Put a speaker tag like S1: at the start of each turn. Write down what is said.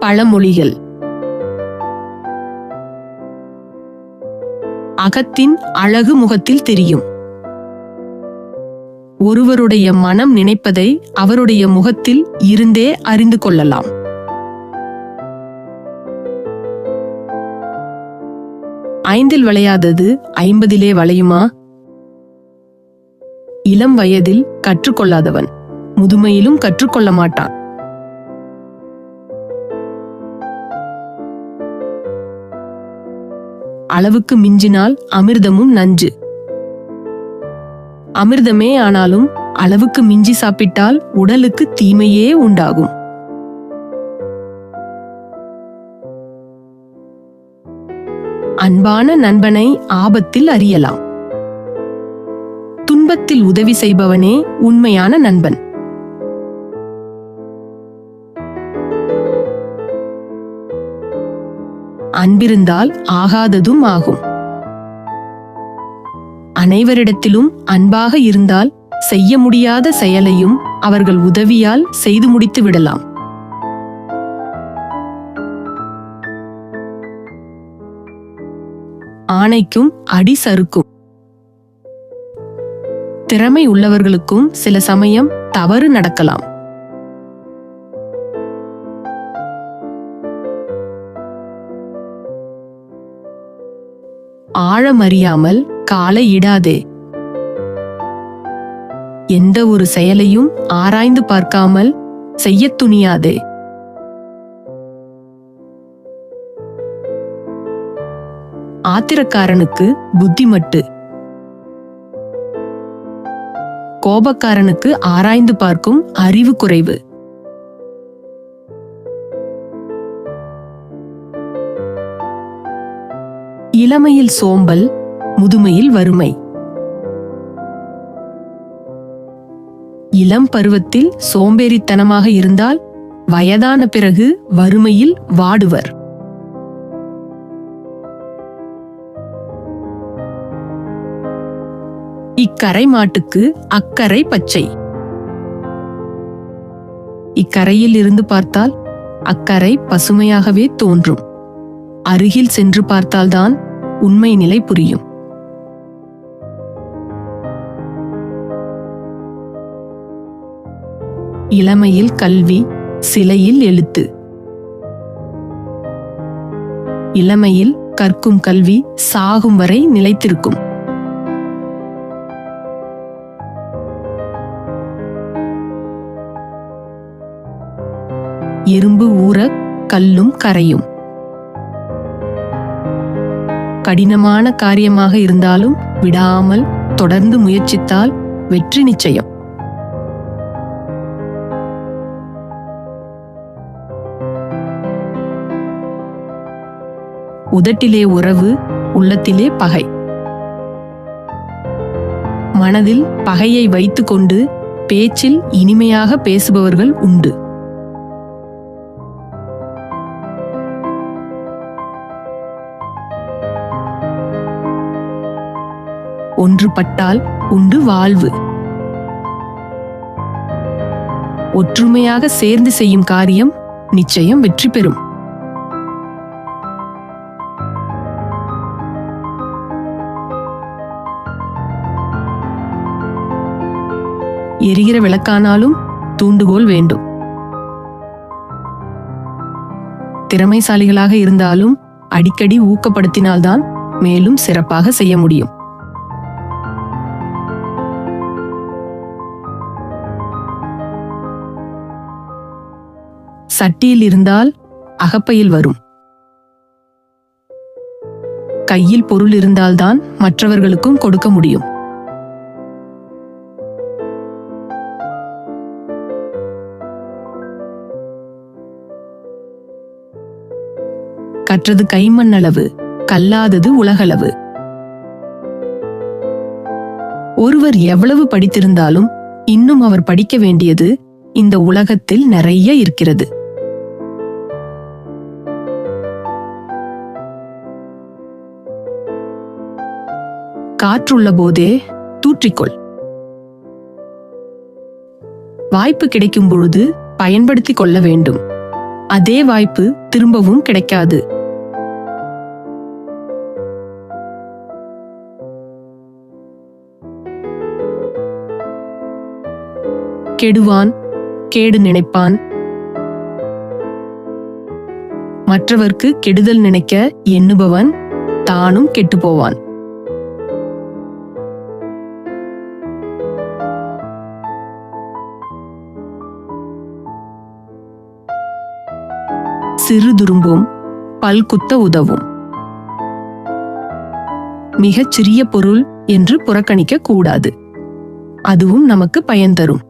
S1: பழமொழிகள். அகத்தின் அழகு முகத்தில் தெரியும். ஒருவருடைய மனம் நினைப்பதை அவருடைய முகத்தில் இருந்தே அறிந்து கொள்ளலாம். ஐந்தில் விளையாதது ஐம்பதிலே வளையுமா? இளம் வயதில் கற்றுக்கொள்ளாதவன். முதுமையிலும் கற்றுக்கொள்ள மாட்டான். அளவுக்கு மிஞ்சினால் அமிர்தமும் நஞ்சு. அமிர்தமே ஆனாலும் அளவுக்கு மிஞ்சி சாப்பிட்டால் உடலுக்கு தீமையே உண்டாகும். அன்பான நண்பனை ஆபத்தில் அறியலாம். துன்பத்தில் உதவி செய்பவனே உண்மையான நண்பன். அன்பிருந்தால் ஆகாததும் ஆகும். அனைவரிடத்திலும் அன்பாக இருந்தால் செய்ய முடியாத செயலையும் அவர்கள் உதவியால் செய்து முடித்து விடலாம். ஆணைக்கும் அடி சறுக்கும். திறமை உள்ளவர்களுக்கும் சில சமயம் தவறு நடக்கலாம். ஆழமறியாமல் காலை இடாதே. எந்த ஒரு செயலையும் ஆராய்ந்து பார்க்காமல் செய்யத் துணியாதே. ஆத்திரக்காரனுக்கு புத்திமட்டு. கோபக்காரனுக்கு ஆராய்ந்து பார்க்கும் அறிவு குறைவு. இளமையில் சோம்பல் முதுமையில் வறுமை. இளம் பருவத்தில் சோம்பேறித்தனமாக இருந்தால் வயதான பிறகு வறுமையில் வாடுவர். இக்கரை மாட்டுக்கு அக்கரை பச்சை. இக்கரையில் இருந்து பார்த்தால் அக்கரை பசுமையாகவே தோன்றும். அருகில் சென்று பார்த்தால்தான் உண்மை நிலை புரியும். இளமையில் கல்வி சிலையில் எழுத்து. இளமையில் கற்கும் கல்வி சாகும் வரை நிலைத்திருக்கும். எறும்பு ஊற கல்லும் கரையும். கடினமான காரியமாக இருந்தாலும் விடாமல் தொடர்ந்து முயற்சித்தால் வெற்றி நிச்சயம். உதட்டிலே உறவு உள்ளத்திலே பகை. மனதில் பகையை வைத்துக்கொண்டு பேச்சில் இனிமையாக பேசுபவர்கள் உண்டு. ஒன்றுபட்டால் உண்டு வாழ்வு. ஒற்றுமையாக சேர்ந்து செய்யும் காரியம் நிச்சயம் வெற்றி பெறும். எரிகிற விளக்கானாலும் தூண்டுகோல் வேண்டும். திறமைசாலிகளாக இருந்தாலும் அடிக்கடி ஊக்கப்படுத்தினால்தான் மேலும் சிறப்பாக செய்ய முடியும். சட்டியில் இருந்தால் அகப்பையில் வரும். கையில் பொருள் இருந்தால்தான் மற்றவர்களுக்கும் கொடுக்க முடியும். கற்றது கைமண்ணளவு கல்லாதது உலகளவு. ஒருவர் எவ்வளவு படித்திருந்தாலும் இன்னும் அவர் படிக்க வேண்டியது இந்த உலகத்தில் நிறைய இருக்கிறது. காற்றுள்ள போதே தூற்றிக்கொள். வாய்ப்பு கிடைக்கும் பொழுது பயன்படுத்திக் கொள்ள வேண்டும். அதே வாய்ப்பு திரும்பவும் கிடைக்காது. கெடுவான் கேடு நினைப்பான். மற்றவர்க்கு கெடுதல் நினைக்க எண்ணுபவன் தானும் கெட்டுப்போவான் சிறு துரும்பும் பல்குத்த உதவும். மிகச் சிறிய பொருள் என்று புறக்கணிக்க கூடாது அதுவும் நமக்கு பயன் தரும்.